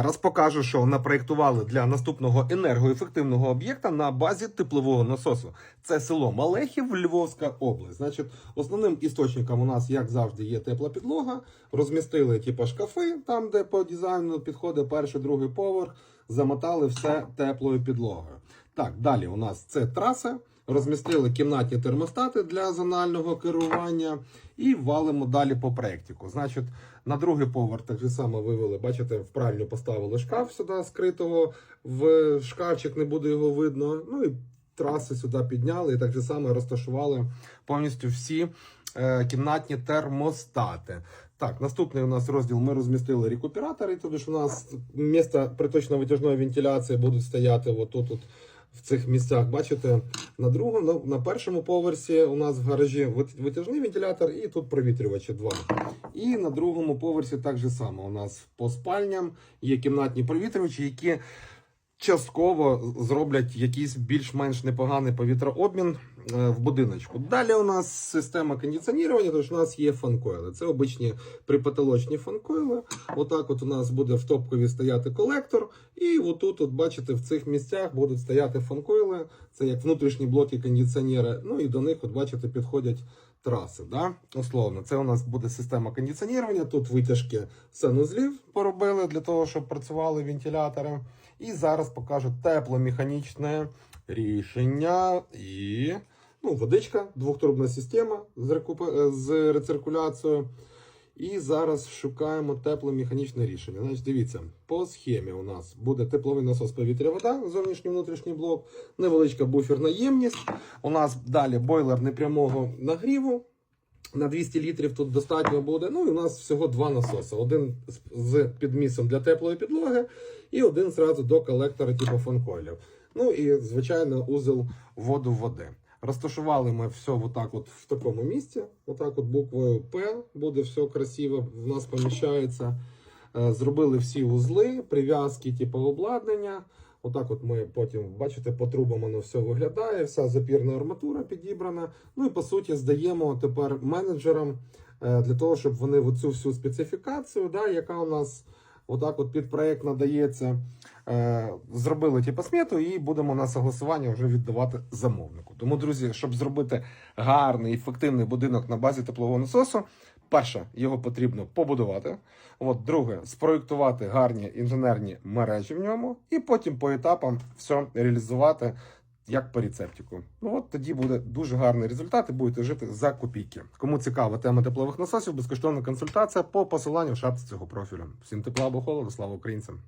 Зараз покажу, що напроєктували для наступного енергоефективного об'єкта на базі теплового насосу. Це село Малехів, Львовська область. Значить, основним істочником у нас, як завжди, є тепла підлога. Розмістили типу, шкафи, там, де по дизайну підходить перший, другий поверх, замотали все теплою підлогою. Так, далі у нас це траси. Розмістили кімнатні термостати для зонального керування і валимо далі по проєктику. Значить, на другий поверх так же само вивели, бачите, в поставили шкаф сюди скритого, в шкафчик не буде його видно. Ну і траси сюди підняли і так же само розташували повністю всі е, кімнатні термостати. Так, наступний у нас розділ ми розмістили рекуператори, тобто ж у нас місце приточно-витяжної вентиляції будуть стояти отут. -от, в цих місцях, бачите, на другому, на, першому поверсі у нас в гаражі витяжний вентилятор і тут провітрювачі два. І на другому поверсі так же само. У нас по спальням є кімнатні провітрювачі, які частково зроблять якийсь більш-менш непоганий повітрообмін в будиночку. Далі у нас система кондиціонування, тож у нас є фанкойли. Це обичні припотолочні фанкойли. Отак от у нас буде в топкові стояти колектор, і отут, от бачите, в цих місцях будуть стояти фанкойли. Це як внутрішні блоки кондиціонера. Ну і до них, от бачите, підходять траси. Да? Условно, це у нас буде система кондиціонування. Тут витяжки санузлів поробили для того, щоб працювали вентилятори. І зараз покажу тепломеханічне рішення і ну, водичка, двохтрубна система з, рекупе... е, з рециркуляцією. І зараз шукаємо тепломеханічне рішення. Значить, дивіться, по схемі у нас буде тепловий насос повітря вода, зовнішній внутрішній блок, невеличка буферна ємність. У нас далі бойлер непрямого нагріву. На 200 літрів тут достатньо буде. Ну і у нас всього два насоси: один з- підмісом для теплої підлоги, і один зразу до колектора типу фанкойлів. Ну і звичайно узел воду води. Розташували ми все отак от в такому місці. Отак от буквою П буде все красиво, в нас поміщається. Е, Зробили всі узли, прив'язки, типу обладнання. Отак от ми потім, бачите, по трубам воно все виглядає, вся запірна арматура підібрана. Ну і по суті здаємо тепер менеджерам е, для того, щоб вони оцю всю специфікацію, да, яка у нас отак от під проект надається, е, зробили типу смету і будемо на согласування вже віддавати замовнику. Тому, друзі, щоб зробити гарний ефективний будинок на базі теплового насосу, перше, його потрібно побудувати. От, друге, спроєктувати гарні інженерні мережі в ньому, і потім по етапам все реалізувати як по рецептику. Ну от тоді буде дуже гарний результат і будете жити за копійки. Кому цікава тема теплових насосів, безкоштовна консультація по посиланню в шапці цього профілю. Всім тепла або холоду, слава українцям!